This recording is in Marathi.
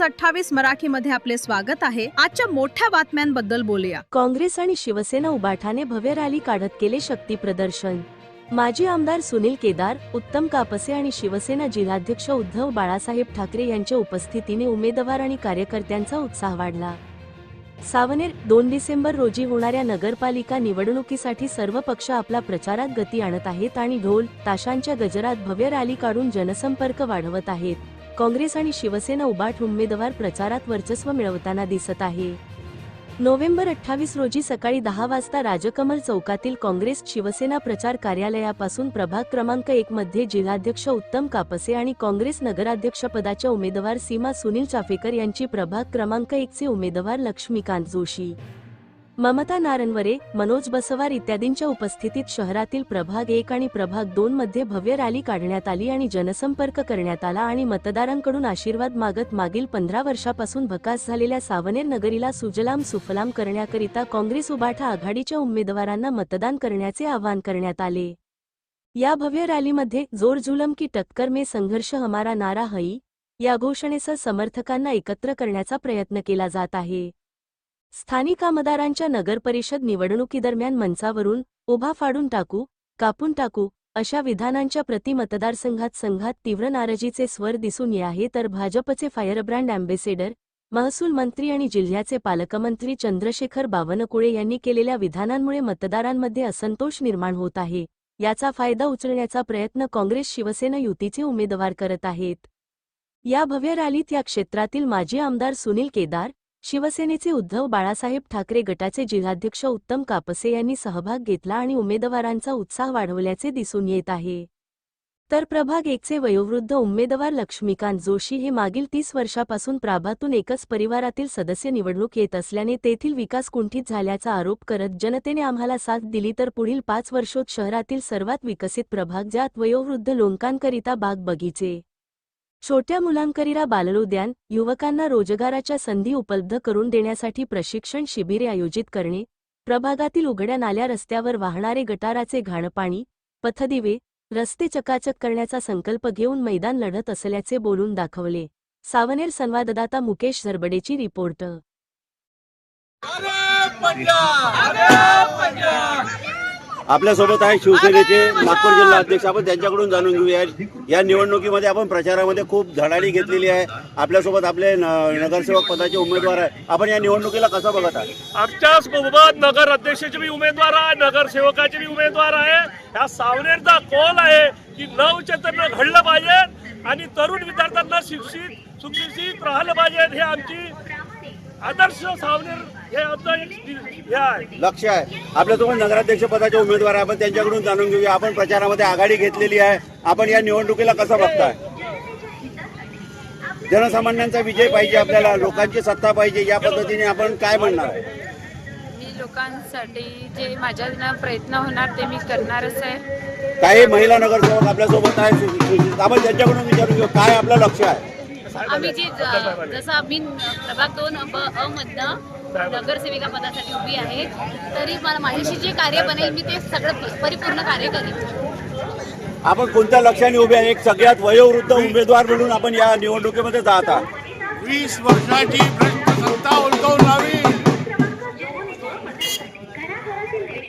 न्यूज अठ्ठावीस मराठी मध्ये आपले स्वागत आहे. आजच्या मोठ्या बातम्यांबद्दल बोलूया. काँग्रेस आणि शिवसेना उबाठाने भव्य रॅली काढत केले शक्ती प्रदर्शन. माजी आमदार सुनील केदार उत्तम कापसे आणि शिवसेना जिल्हाध्यक्ष उद्धव बाळासाहेब ठाकरे यांच्या उपस्थितीने उमेदवार आणि कार्यकर्त्यांचा उत्साह वाढला. सावनेर दोन डिसेंबर रोजी होणाऱ्या नगरपालिका निवडणुकीसाठी सर्व पक्ष आपला प्रचारात गती आणत आहेत आणि ढोल ताशांच्या गजरात भव्य रॅली काढून जनसंपर्क वाढवत आहेत. काँग्रेस आणि शिवसेना उबाट उमेदवार प्रचारात वर्चस्व मिळवताना दिसत आहे. नोव्हेंबर अठ्ठावीस रोजी सकाळी दहा वाजता राजकमल चौकातील काँग्रेस शिवसेना प्रचार कार्यालयापासून प्रभाग क्रमांक एक मध्ये जिल्हाध्यक्ष उत्तम कापसे आणि काँग्रेस नगराध्यक्षपदाच्या उमेदवार सीमा सुनील चाफेकर यांची प्रभाग क्रमांक एकचे उमेदवार लक्ष्मीकांत जोशी. ममता नारनवरे मनोज बसवार इत्यादींच्या उपस्थितीत शहरातील प्रभाग एक आणि प्रभाग दोन मध्ये भव्य रॅली काढण्यात आली आणि जनसंपर्क करण्यात आला आणि मतदारांकडून आशीर्वाद मागत मागील पंधरा वर्षापासून भकास झालेल्या सावनेर नगरीला सुजलाम सुफलाम करण्याकरिता काँग्रेस उबाठा आघाडीच्या उमेदवारांना मतदान करण्याचे आवाहन करण्यात आले. या भव्य रॅलीमध्ये जोर जुलम की टक्कर में संघर्ष हमारा नारा हई या घोषणेसह समर्थकांना एकत्र करण्याचा प्रयत्न केला जात आहे. स्थानिक आमदारांच्या नगरपरिषद निवडणुकीदरम्यान मंचावरून उभा फाडून टाकू कापून टाकू अशा विधानांच्या प्रति मतदारसंघात संघात तीव्र नाराजीचे स्वर दिसून येत आहे तर भाजपचे फायरब्रँड अँबेसेडर महसूल मंत्री आणि जिल्ह्याचे पालकमंत्री चंद्रशेखर बावनकुळे यांनी केलेल्या विधानांमुळे मतदारांमध्ये असंतोष निर्माण होत आहे. याचा फायदा उचलण्याचा प्रयत्न काँग्रेस शिवसेना युतीचे उमेदवार करत आहेत. या भव्य रॅलीत या क्षेत्रातील माजी आमदार सुनील केदार शिवसेनेचे उद्धव बाळासाहेब ठाकरे गटाचे जिल्हाध्यक्ष उत्तम कापसे यांनी सहभाग घेतला आणि उमेदवारांचा उत्साह वाढवल्याचे दिसून येत आहे. तर प्रभाग एकचे वयोवृद्ध उमेदवार लक्ष्मीकांत जोशी हे मागील तीस वर्षापासून प्राभातून एकच परिवारातील सदस्य निवडणूक येत असल्याने तेथील विकास कुंठित झाल्याचा आरोप करत जनतेने आम्हाला साथ दिली तर पुढील पाच वर्षोत शहरातील सर्वात विकसित प्रभाग ज्यात वयोवृद्ध लोकांकरिता बाग बगीचे छोट्या मुलांकरिता बालरोद्यान युवकांना रोजगाराच्या संधी उपलब्ध करून देण्यासाठी प्रशिक्षण शिबिरे आयोजित करणे प्रभागातील उघड्या नाल्या रस्त्यावर वाहणारे गटाराचे घाणपाणी पथदिवे रस्ते चकाचक करण्याचा संकल्प घेऊन मैदान लढत असल्याचे बोलून दाखवले. सावनेर संवाददाता मुकेश झरबडेची रिपोर्ट. आपल्यासोबत आहे शिवसेनेचे नागपूर जिल्हा अध्यक्ष. आपण त्यांच्याकडून जाणून घेऊया. या निवडणुकीमध्ये आपण प्रचारामध्ये खूप धडाडी घेतलेली आहे. आपल्यासोबत आपले न- नगरसेवक पदाचे उमेदवार आहे. आपण या निवडणुकीला कसं बघत आहे आमच्यासोबत नगर अध्यक्षाचे बी उमेदवार आहे नगरसेवकाचे बी उमेदवार आहे. ह्या सावनेरचा कॉल आहे की नव चैतन्य घडलं पाहिजे आणि तरुण विद्यार्थ्यांना शिक्षित सुशिक्षित राहिलं पाहिजे हे आमची आदर्श सावनेर हे आमचं एक हे आहे. लक्ष आहे. आपल्यासोबत नगराध्यक्ष पदाचे उमेदवार आहे. आपण त्यांच्याकडून जाणून घेऊया. आपण प्रचारामध्ये आघाडी घेतलेली आहे. आपण या निवडणुकीला कसं बघताय? जनसामान्यांचा विजय पाहिजे आपल्याला. लोकांची सत्ता पाहिजे. या पद्धतीने आपण काय म्हणणार आहे? मी लोकांसाठी जे माझ्यानं प्रयत्न होणार ते मी करणारच आहे. काही महिला नगरसेवक आपल्यासोबत आहे आपण त्यांच्याकडून विचारून घेऊ. काय आपलं लक्ष आहे? आम्ही जी जसं आम्ही प्रभाग दोन ब अ मधनं नगरसेविका पदासाठी उभी आहे तरी मला माझ्याशी जे कार्य बनेल मी ते सगळं परिपूर्ण कार्य करेन. आपण कोणत्या लक्ष्याने उभे आहे? एक सगळ्यात वयोवृद्ध उमेदवार म्हणून आपण या निवडणुकीमध्ये जात आहात. वीस वर्षाची भ्रष्ट सत्ता उलटवून लावी.